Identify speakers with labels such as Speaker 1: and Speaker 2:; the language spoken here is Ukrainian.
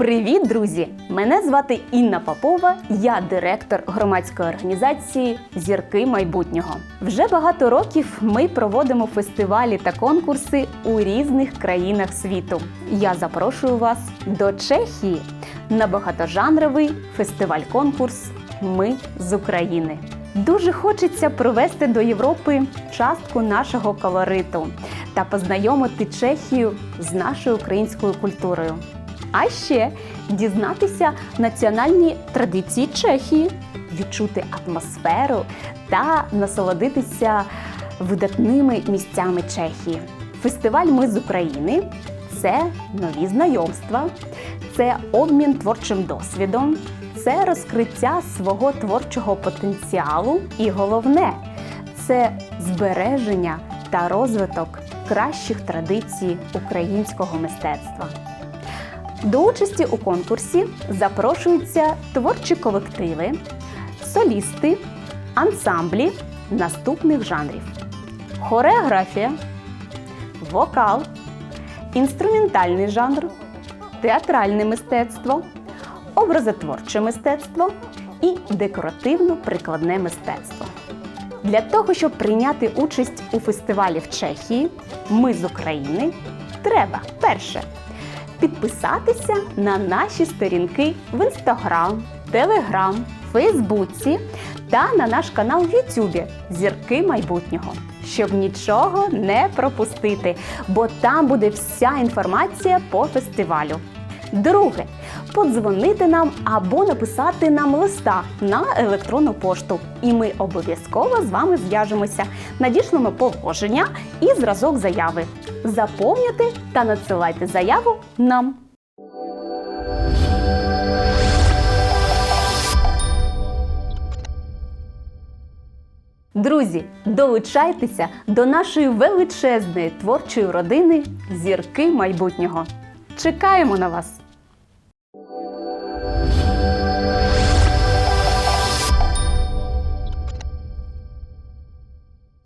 Speaker 1: Привіт, друзі! Мене звати Інна Попова. Я директор громадської організації Зірки майбутнього. Вже багато років ми проводимо фестивалі та конкурси у різних країнах світу. Я запрошую вас до Чехії на багатожанровий фестиваль-конкурс Ми з України. Дуже хочеться привезти до Європи частку нашого колориту та познайомити Чехію з нашою українською культурою. А ще дізнатися національні традиції Чехії, відчути атмосферу та насолодитися видатними місцями Чехії. Фестиваль Ми з України це нові знайомства, це обмін творчим досвідом, це розкриття свого творчого потенціалу і головне це збереження та розвиток кращих традицій українського мистецтва. До участі у конкурсі запрошуються творчі колективи, солісти, ансамблі наступних жанрів: хореографія, вокал, інструментальний жанр, театральне мистецтво, образотворче мистецтво і декоративно-прикладне мистецтво. Для того, щоб прийняти участь у фестивалі в Чехії, ми з України треба перше підписатися на наші сторінки в Інстаграм, Телеграм, Фейсбуці та на наш канал в Ютубі Зірки майбутнього, щоб нічого не пропустити, бо там буде вся інформація по фестивалю. Друге, подзвонити нам або написати нам листа на електронну пошту, і ми обов'язково з вами зв'яжемося, надішлемо положення і зразок заяви. Заповнюйте та надсилайте заяву нам. Друзі, долучайтеся до нашої величезної творчої родини зірки майбутнього. Чекаємо на вас!